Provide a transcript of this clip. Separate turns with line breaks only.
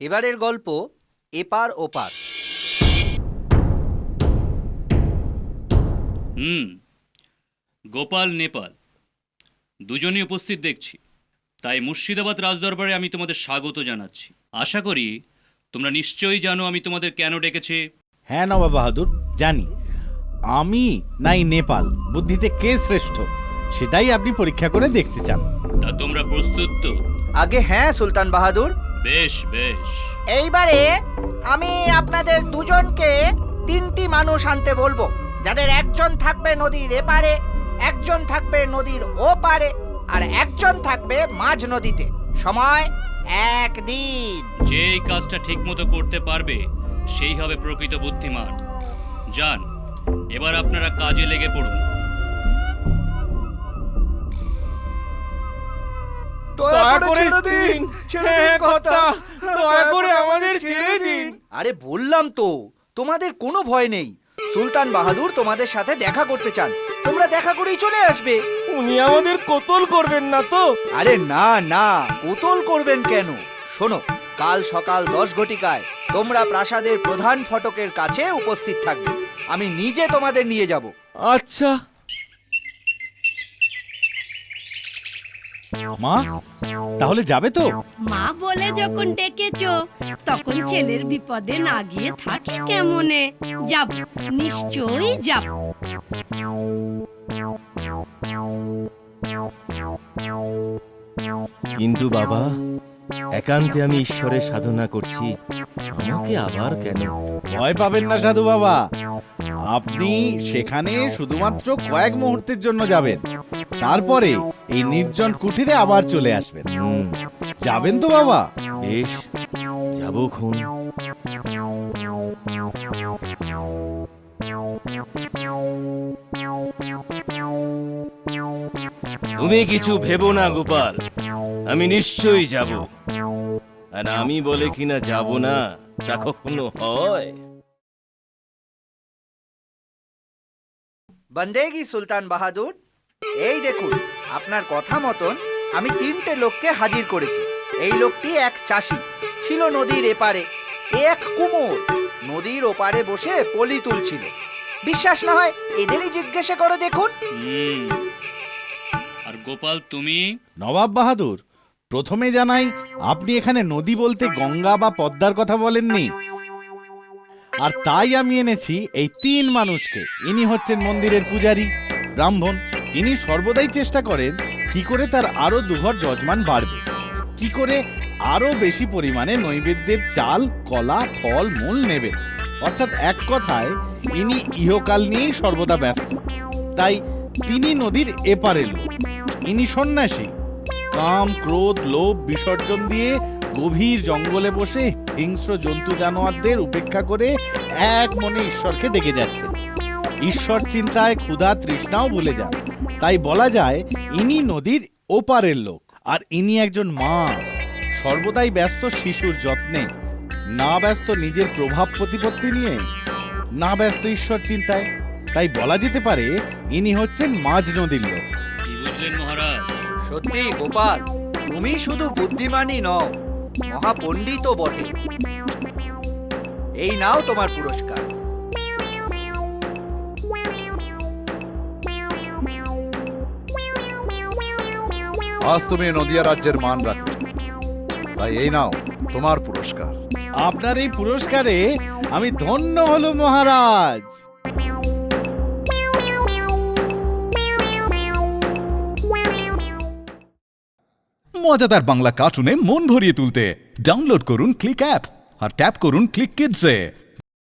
এবারের গল্প এপার ওপার।
হুম গোপাল নেপাল। দুজনই উপস্থিত দেখছি। তাই মুর্শিদাবাদ রাজদরবারে আমি তোমাদের স্বাগত জানাচ্ছি। আশা করি তোমরা নিশ্চয়ই জানো আমি তোমাদের কেন ডেকেছি।
হ্যাঁ নবাব বাহাদুর জানি। আমি নাই নেপাল বুদ্ধিতে কে শ্রেষ্ঠ? সেটাই আপনি পরীক্ষা করে দেখতে চান।
তা তোমরা প্রস্তুত তো?
আগে হ্যাঁ সুলতান বাহাদুর।
বেশ বেশ।
এইবারে আমি আপনাদের দুজনকে তিনটি মানুষ আনতে বলব। যাদের একজন থাকবে নদীর এপারে একজন থাকবে নদীর ও পারে আর একজন থাকবে মাঝ নদীতে। সময় একদিন।
যে এই কাজটা ঠিকমতো করতে পারবে সেই হবে প্রকৃত বুদ্ধিমান। যান এবার আপনারা কাজে লেগে পড়ুন।
দয়া করে দিন হ্যাঁ কথা। দয়া করে আমাদের ছেড়ে দিন।
আরে বললাম তো তোমাদের কোনো ভয় নেই। সুলতান বাহাদুর তোমাদের সাথে দেখা করতে চান। তোমরা দেখা করেই চলে আসবে।
উনি আমাদের কোতল করবেন না তো?
আরে না না উতল করবেন কেন? শোনো কাল সকাল দশ ঘটিকায় তোমরা প্রাসাদের প্রধান ফটকের কাছে উপস্থিত থাকবে। আমি নিজে তোমাদের নিয়ে যাব।
আচ্ছা।
মা তাহলে যাবে তো?
মা বলে যখন ডেকেছো তখন ছেলের বিপদে না গিয়ে থাকি কেমনে? যাব নিশ্চয়ই যাব
কিন্তু বাবা একান্তে আমি ঈশ্বরের সাধনা করছি। আমাকে আবার কেন?
ভয় পাবেন না সাধু বাবা। আপনি সেখানে শুধুমাত্র কয়েক মুহূর্তের জন্য যাবেন। তারপরে এই নির্জন কুঠিরে আবার চলে আসবেন। যাবেন তো বাবা।
বেশ যাব খুন। তুমি কিছু ভেবো না গোপাল। আমি নিশ্চয়ই যাব। আর আমি বলে কিনা যাব না তা কখনো হয়?
বন্দেগি সুলতান বাহাদুর এই দেখুন আপনার কথা মতন আমি তিনটে লোককে হাজির করেছি। এই লোকটি এক চাষি ছিল নদীর এপারে এক কুমোর। নদীর ওপারে বসে পলি তুলছিল। বিশ্বাস না হয় এদেরই জিজ্ঞাসা করে দেখুন।
হুম। আর গোপাল তুমি?
নবাব বাহাদুর প্রথমে জানাই আপনি এখানে নদী বলতে গঙ্গা বা পদ্মার কথা বলেননি। আর তাই আমি এনেছি এই তিন মানুষকে। ইনি হচ্ছেন মন্দিরের পূজারী ব্রাহ্মণ। ইনি সর্বদাই চেষ্টা করেন কি করে তার আরও দুঘর যজমান বাড়বে। কি করে আরও বেশি পরিমাণে নৈবেদ্যের চাল, কলা, ফল, মূল নেবে অর্থাৎ এক কথায়, ইনি ইহকাল নিয়েই সর্বদা ব্যস্ত। তাই তিনি নদীর এপারে লোক। ইনি সন্ন্যাসী। কাম, ক্রোধ, লোভ, বিসর্জন দিয়ে গভীর জঙ্গলে বসে হিংস্র জন্তু জানোয়ারদের উপেক্ষা করে এক মনে ঈশ্বরকে ডেকে যাচ্ছে ঈশ্বর চিন্তায় ক্ষুধা তৃষ্ণাও ভুলে যান। তাই বলা যায়, ইনি নদীর ওপারের লোক। আর ইনি একজন মা। সর্বদাই ব্যস্ত শিশুর যত্নে। না ব্যস্ত নিজের প্রভাব প্রতিপত্তি নিয়ে। না ব্যস্ত ঈশ্বর চিন্তায়। তাই বলা যেতে পারে, ইনি হচ্ছেন মাঝ নদীর লোক।
বুঝলেন মহারাজ?
সত্যি গোপাল, তুমি শুধু বুদ্ধিমানই নও, মহাপণ্ডিতও বটে। এই নাও তোমার পুরস্কার।
আজ তুমি নদিয়া রাজ্যের মান রাখবে। তাই এই নাও তোমার পুরস্কার।
আপনার এই পুরস্কারে আমি ধন্য হলো মহারাজ।
মজাদার বাংলা কার্টুনে মন ভরিয়ে তুলতে ডাউনলোড করুন ক্লিক অ্যাপ আর ট্যাপ করুন ক্লিক কিডসে।